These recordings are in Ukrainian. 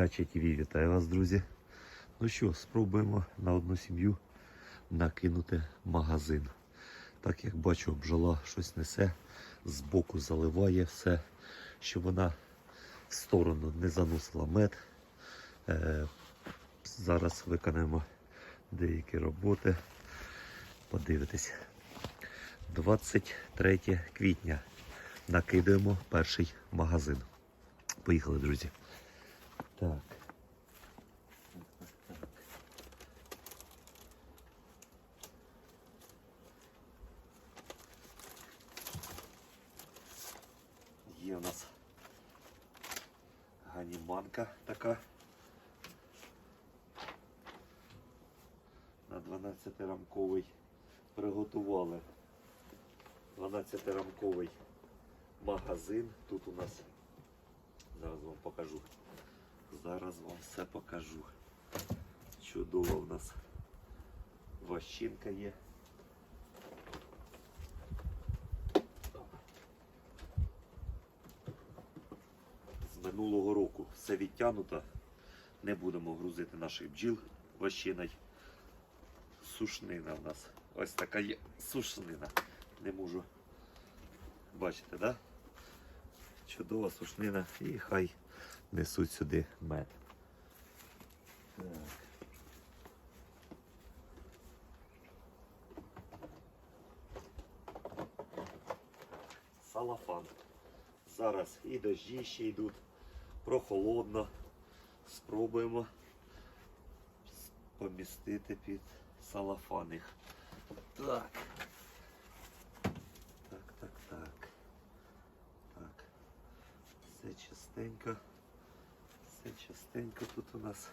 Дача ТВ вітаю вас, друзі. Ну що, спробуємо на одну сім'ю накинути магазин. Так як бачу, бджола щось несе, збоку заливає все, щоб вона в сторону не заносила мед. Е, зараз виконаємо деякі роботи. Подивитись. 23 квітня накидаємо перший магазин. Поїхали, друзі. Так. Є у нас ганіманка така. На 12-рамковий приготували 12-рамковий магазин. Тут у нас зараз вам покажу. Зараз вам все покажу. Чудово у нас ващинка є. З минулого року все відтягнуто. Не будемо грузити наших бджіл ващиною. Сушнина у нас. Ось така є сушнина. Не можу. Бачите, да? Чудова сушнина і хай несуть сюди мед. Так. Салафан. Зараз і дощі ще йдуть, прохолодно. Спробуємо помістити під салафан їх. Так так, так. Так. Все чистенько. Все частенько тут у нас.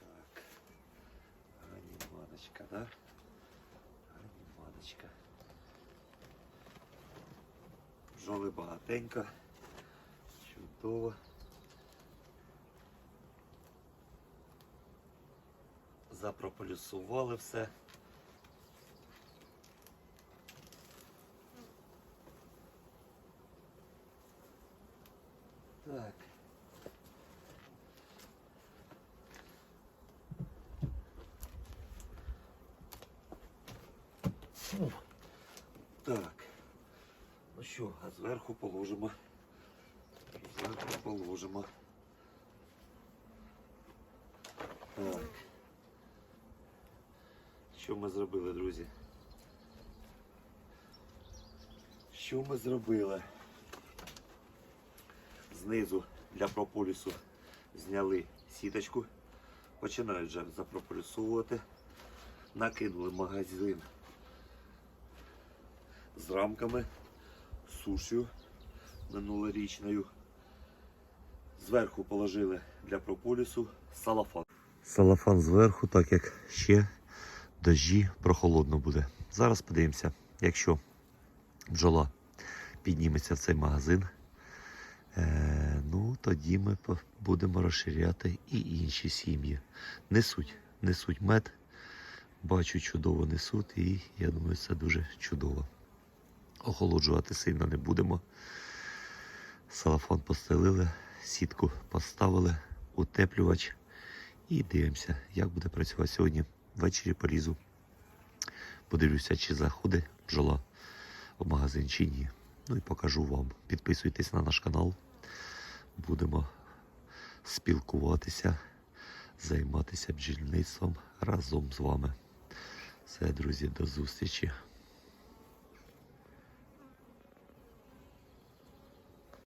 Так. Ганіманочка, да? Ганіманочка. Бджоли багатенько. Чудово. Запрополюсували все. Так. Фу. Так. Ну що, а зверху положимо. Зверху положимо. Так. Що ми зробили, друзі? Що ми зробили? Знизу для прополісу зняли сіточку, починають вже запрополісовувати. Накинули магазин з рамками, сушю минулорічною. Зверху положили для прополісу салафан. Салафан зверху, так як ще дощі прохолодно буде. Зараз подивимося, якщо бджола підніметься в цей магазин. Е, ну, тоді ми будемо розширяти і інші сім'ї. Несуть, несуть мед. Бачу, чудово несуть, і я думаю, це дуже чудово. Охолоджувати сильно не будемо. Салафон постелили, сітку поставили, утеплювач. І дивимося, як буде працювати сьогодні. Ввечері порізу. Подивлюся, чи заходить бджола в магазин чи ні. Ну і покажу вам. Підписуйтесь на наш канал. Будемо спілкуватися, займатися бджільництвом разом з вами. Все, друзі, до зустрічі.